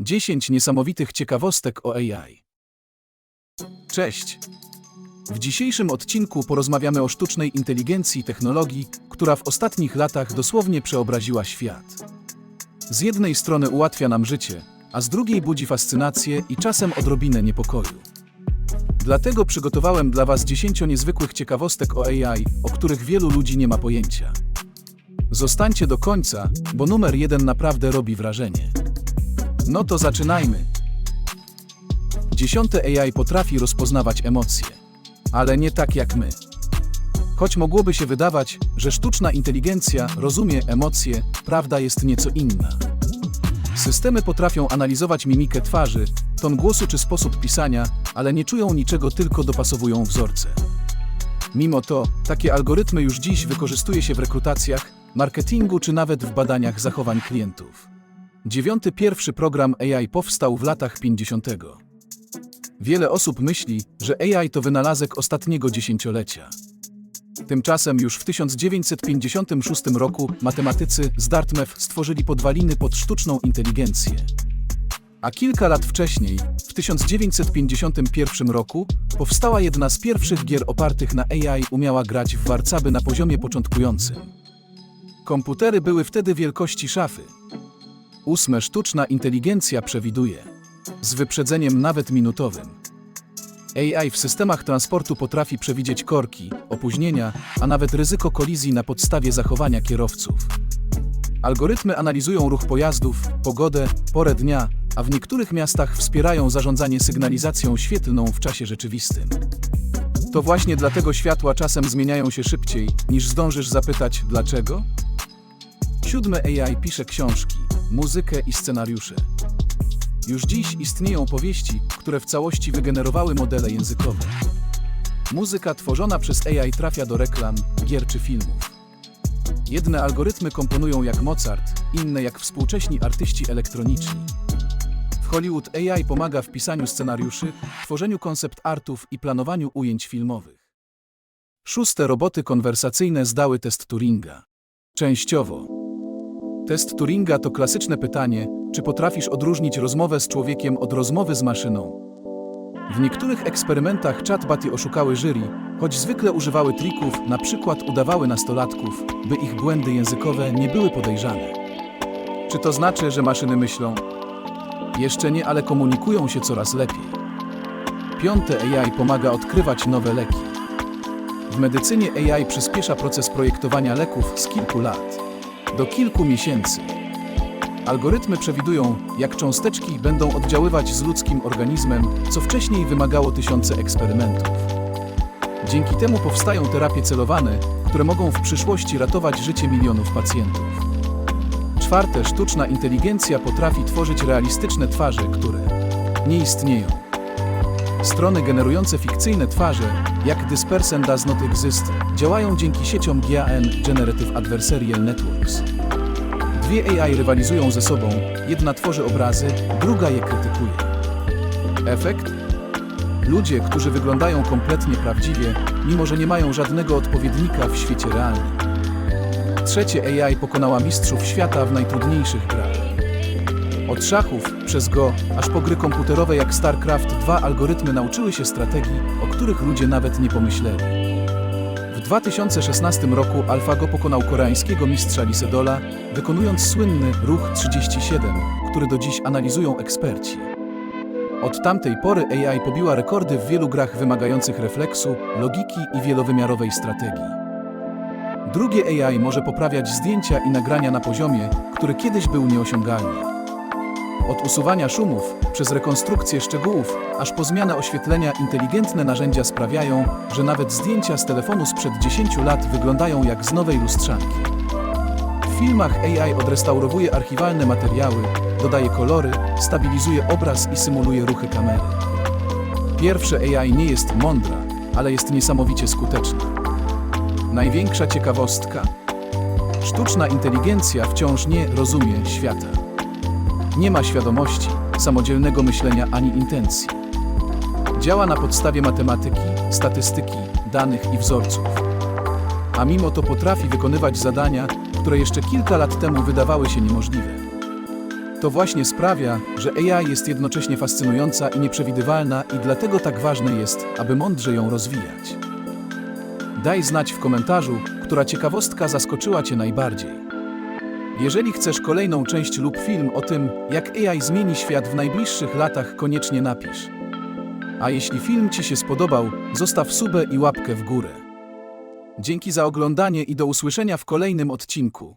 10 niesamowitych ciekawostek o AI. Cześć! W dzisiejszym odcinku porozmawiamy o sztucznej inteligencji i technologii, która w ostatnich latach dosłownie przeobraziła świat. Z jednej strony ułatwia nam życie, a z drugiej budzi fascynację i czasem odrobinę niepokoju. Dlatego przygotowałem dla Was 10 niezwykłych ciekawostek o AI, o których wielu ludzi nie ma pojęcia. Zostańcie do końca, bo numer jeden naprawdę robi wrażenie. No to zaczynajmy. Dziesiąte AI potrafi rozpoznawać emocje, ale nie tak jak my. Choć mogłoby się wydawać, że sztuczna inteligencja rozumie emocje, prawda jest nieco inna. Systemy potrafią analizować mimikę twarzy, ton głosu czy sposób pisania, ale nie czują niczego, tylko dopasowują wzorce. Mimo to, takie algorytmy już dziś wykorzystuje się w rekrutacjach, marketingu czy nawet w badaniach zachowań klientów. Dziewiąty pierwszy program AI powstał w latach 50. Wiele osób myśli, że AI to wynalazek ostatniego dziesięciolecia. Tymczasem już w 1956 roku matematycy z Dartmouth stworzyli podwaliny pod sztuczną inteligencję. A kilka lat wcześniej, w 1951 roku, powstała jedna z pierwszych gier opartych na AI umiała grać w warcaby na poziomie początkującym. Komputery były wtedy wielkości szafy. Ósme sztuczna inteligencja przewiduje, z wyprzedzeniem nawet minutowym. AI w systemach transportu potrafi przewidzieć korki, opóźnienia, a nawet ryzyko kolizji na podstawie zachowania kierowców. Algorytmy analizują ruch pojazdów, pogodę, porę dnia, a w niektórych miastach wspierają zarządzanie sygnalizacją świetlną w czasie rzeczywistym. To właśnie dlatego światła czasem zmieniają się szybciej, niż zdążysz zapytać dlaczego? Siódme AI pisze książki, muzykę i scenariusze. Już dziś istnieją powieści, które w całości wygenerowały modele językowe. Muzyka tworzona przez AI trafia do reklam, gier czy filmów. Jedne algorytmy komponują jak Mozart, inne jak współcześni artyści elektroniczni. W Hollywood AI pomaga w pisaniu scenariuszy, tworzeniu koncept artów i planowaniu ujęć filmowych. Szóste roboty konwersacyjne zdały test Turinga. Częściowo. Test Turinga to klasyczne pytanie, czy potrafisz odróżnić rozmowę z człowiekiem od rozmowy z maszyną. W niektórych eksperymentach chatboty oszukały jury, choć zwykle używały trików, na przykład udawały nastolatków, by ich błędy językowe nie były podejrzane. Czy to znaczy, że maszyny myślą? Jeszcze nie, ale komunikują się coraz lepiej. Piąte AI pomaga odkrywać nowe leki. W medycynie AI przyspiesza proces projektowania leków z kilku lat do kilku miesięcy. Algorytmy przewidują, jak cząsteczki będą oddziaływać z ludzkim organizmem, co wcześniej wymagało tysiące eksperymentów. Dzięki temu powstają terapie celowane, które mogą w przyszłości ratować życie milionów pacjentów. Czwarte, sztuczna inteligencja potrafi tworzyć realistyczne twarze, które nie istnieją. Strony generujące fikcyjne twarze, jak This Person Does Not Exist, działają dzięki sieciom GAN Generative Adversarial Networks. Dwie AI rywalizują ze sobą, jedna tworzy obrazy, druga je krytykuje. Efekt? Ludzie, którzy wyglądają kompletnie prawdziwie, mimo że nie mają żadnego odpowiednika w świecie realnym. Trzecie AI pokonała mistrzów świata w najtrudniejszych grach. Od szachów, przez Go, aż po gry komputerowe jak StarCraft dwa algorytmy nauczyły się strategii, o których ludzie nawet nie pomyśleli. W 2016 roku AlphaGo pokonał koreańskiego mistrza Lisedola, wykonując słynny ruch 37, który do dziś analizują eksperci. Od tamtej pory AI pobiła rekordy w wielu grach wymagających refleksu, logiki i wielowymiarowej strategii. Drugie AI może poprawiać zdjęcia i nagrania na poziomie, który kiedyś był nieosiągalny. Od usuwania szumów, przez rekonstrukcję szczegółów, aż po zmianę oświetlenia inteligentne narzędzia sprawiają, że nawet zdjęcia z telefonu sprzed 10 lat wyglądają jak z nowej lustrzanki. W filmach AI odrestaurowuje archiwalne materiały, dodaje kolory, stabilizuje obraz i symuluje ruchy kamery. Pierwsze AI nie jest mądra, ale jest niesamowicie skuteczna. Największa ciekawostka. Sztuczna inteligencja wciąż nie rozumie świata. Nie ma świadomości, samodzielnego myślenia ani intencji. Działa na podstawie matematyki, statystyki, danych i wzorców. A mimo to potrafi wykonywać zadania, które jeszcze kilka lat temu wydawały się niemożliwe. To właśnie sprawia, że AI jest jednocześnie fascynująca i nieprzewidywalna i dlatego tak ważne jest, aby mądrze ją rozwijać. Daj znać w komentarzu, która ciekawostka zaskoczyła Cię najbardziej. Jeżeli chcesz kolejną część lub film o tym, jak AI zmieni świat w najbliższych latach, koniecznie napisz. A jeśli film Ci się spodobał, zostaw subę i łapkę w górę. Dzięki za oglądanie i do usłyszenia w kolejnym odcinku.